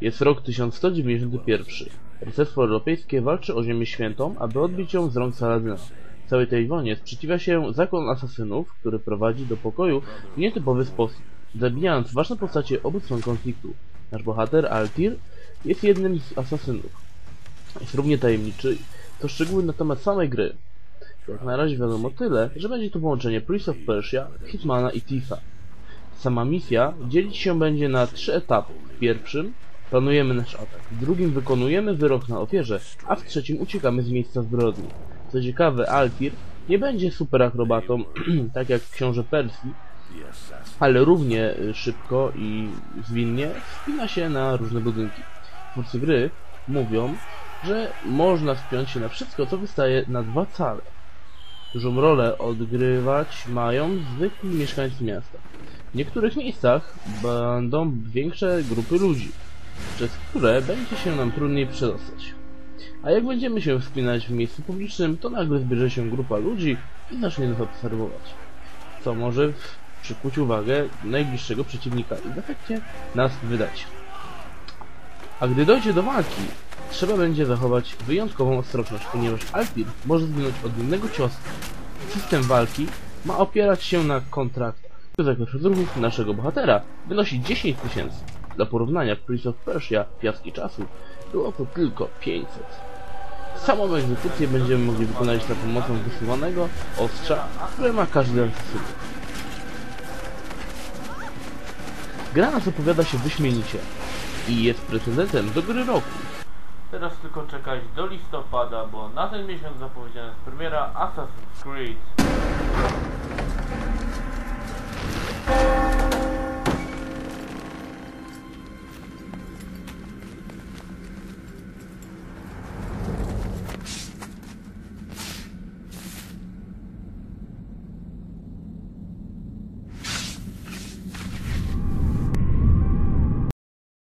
Jest rok 1191. Rycerstwo europejskie walczy o Ziemię Świętą, aby odbić ją z rąk Saladyna. Całej tej wojnie sprzeciwia się zakon asasynów, który prowadzi do pokoju w nietypowy sposób, zabijając ważne postacie obu stron konfliktu. Nasz bohater, Altir, jest jednym z asasynów. Jest równie tajemniczy, to szczegóły na temat samej gry. Jak na razie wiadomo tyle, że będzie to połączenie Prince of Persia, Hitmana i Thiefa. Sama misja dzielić się będzie na trzy etapy. W pierwszym planujemy nasz atak, w drugim wykonujemy wyrok na ofierze, a w trzecim uciekamy z miejsca zbrodni. Co ciekawe, Altir nie będzie super akrobatą, tak jak książę Persji, ale równie y, szybko i zwinnie wspina się na różne budynki. Twórcy gry mówią, że można wspiąć się na wszystko, co wystaje na dwa cale. Dużą rolę odgrywać mają zwykli mieszkańcy miasta. W niektórych miejscach będą większe grupy ludzi, przez które będzie się nam trudniej przedostać. A jak będziemy się wspinać w miejscu publicznym, to nagle zbierze się grupa ludzi i zacznie nas obserwować. Co może przykuć uwagę najbliższego przeciwnika i w efekcie nas wydać. A gdy dojdzie do walki, trzeba będzie zachować wyjątkową ostrożność, ponieważ Alpir może zginąć od jednego ciosu. System walki ma opierać się na kontraktach. Zakres ruchów naszego bohatera wynosi 10 tysięcy. Dla porównania Prince of Persia Piaski Czasu było to tylko 500. Samą egzekucję będziemy mogli wykonać za pomocą wysuwanego ostrza, które ma każdy asesyn. Gra nas opowiada się wyśmienicie i jest pretendentem do gry roku. Teraz tylko czekać do listopada, bo na ten miesiąc zapowiedziana jest premiera Assassin's Creed.